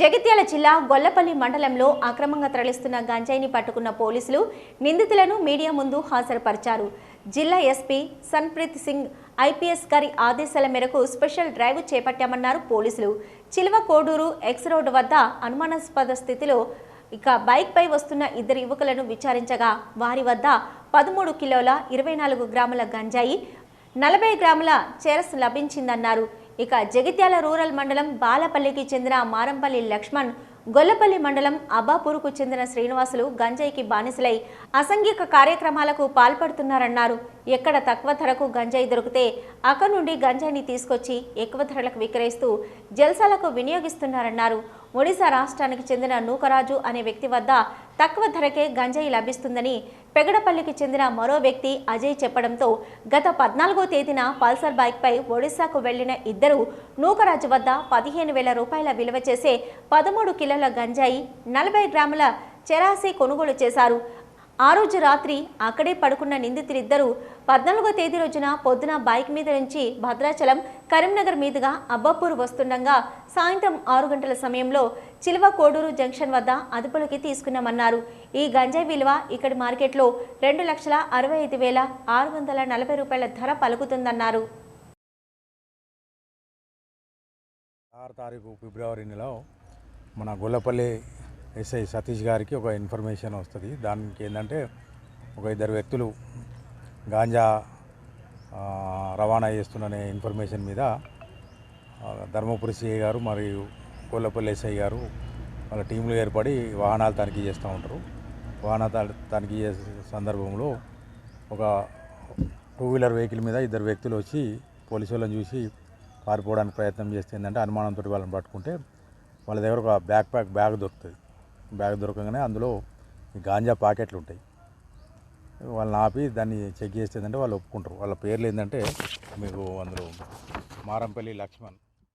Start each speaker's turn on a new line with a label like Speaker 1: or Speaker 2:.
Speaker 1: జగిత్యాల జిల్లా గొల్లపల్లి మండలంలో అక్రమంగా తరలిస్తున్న గంజాయిని పట్టుకున్న పోలీసులు నిందితులను మీడియా ముందు హాజరుపరిచారు. జిల్లా ఎస్పీ సన్ప్రీత్ సింగ్ ఐపీఎస్ గారి ఆదేశాల మేరకు స్పెషల్ డ్రైవ్ చేపట్టామన్నారు పోలీసులు. చిలువ కోడూరు ఎక్స్ రోడ్డు వద్ద అనుమానాస్పద స్థితిలో ఇక బైక్పై వస్తున్న ఇద్దరు యువకులను విచారించగా వారి వద్ద పదమూడు కిలోల ఇరవై నాలుగు గ్రాముల గంజాయి నలభై గ్రాముల చెరస్ లభించిందన్నారు. ఇక జగిత్యాల రూరల్ మండలం బాలపల్లికి చెందిన మారంపల్లి లక్ష్మణ్ గొల్లపల్లి మండలం అబ్బాపూర్కు చెందిన శ్రీనివాసులు గంజాయికి బానిసలై అసంఘిక కార్యక్రమాలకు పాల్పడుతున్నారన్నారు. ఎక్కడ తక్కువ ధరకు గంజాయి దొరికితే అక్కడి నుండి గంజాయిని తీసుకొచ్చి ఎక్కువ ధరలకు విక్రయిస్తూ జల్సాలకు వినియోగిస్తున్నారన్నారు. ఒడిశా రాష్ట్రానికి చెందిన నూకరాజు అనే వ్యక్తి వద్ద తక్కువ ధరకే గంజాయి లభిస్తుందని పెగడపల్లికి చెందిన మరో వ్యక్తి అజయ్ చెప్పడంతో గత పద్నాలుగో తేదీన పల్సర్ బైక్పై ఒడిశాకు వెళ్ళిన ఇద్దరు నూకరాజు వద్ద పదిహేను వేల రూపాయల విలువ చేసే పదమూడు కిలోల గంజాయి నలభై గ్రాముల చెరాసి కొనుగోలు చేశారు. ఆ రోజు రాత్రి అక్కడే పడుకున్న నిందితులిద్దరూ పద్నాలుగో తేదీ రోజున పొద్దున బైక్ మీద నుంచి భద్రాచలం కరీంనగర్ మీదుగా అబ్బాపూర్ వస్తుండగా సాయంత్రం ఆరు గంటల సమయంలో చిలువ కోడూరు జంక్షన్ వద్ద అదుపులోకి తీసుకున్నామన్నారు. ఈ గంజాయి విలువ ఇక్కడి మార్కెట్లో రెండు లక్షల అరవై ఐదు వేల ఆరు వందల నలభై రూపాయల ధర పలుకుతుందన్నారు.
Speaker 2: ఆరు తారీఖు ఫిబ్రవరి నెల మన గొల్లపల్లి ఎస్ఐ సతీష్ గారికి ఒక ఇన్ఫర్మేషన్ వస్తుంది. దానికి ఏంటంటే ఒక ఇద్దరు వ్యక్తులు గాంజా రవాణా చేస్తున్ననే ఇన్ఫర్మేషన్ మీద ధర్మపురి సిఐ గారు మరియు కోల్లపల్లి ఎస్ఐ గారు వాళ్ళ టీంలు ఏర్పడి వాహనాలు తనిఖీ చేస్తూ ఉంటారు. వాహన తనిఖీ చేసే సందర్భంలో ఒక టూ వీలర్ వెహికల్ మీద ఇద్దరు వ్యక్తులు వచ్చి పోలీసు వాళ్ళని చూసి పారిపోవడానికి ప్రయత్నం చేస్తే ఏంటంటే అనుమానంతో వాళ్ళని పట్టుకుంటే వాళ్ళ దగ్గర ఒక బ్యాక్ ప్యాక్ బ్యాగ్ దొరుకుతుంది. బ్యాగ్ దొరకగానే అందులో ఈ గాంజా ప్యాకెట్లు ఉంటాయి. వాళ్ళని ఆపి దాన్ని చెక్ చేస్తే ఏంటంటే వాళ్ళు ఒప్పుకుంటారు. వాళ్ళ పేర్లు ఏంటంటే మీకు అందులో మారంపల్లి లక్ష్మణ్.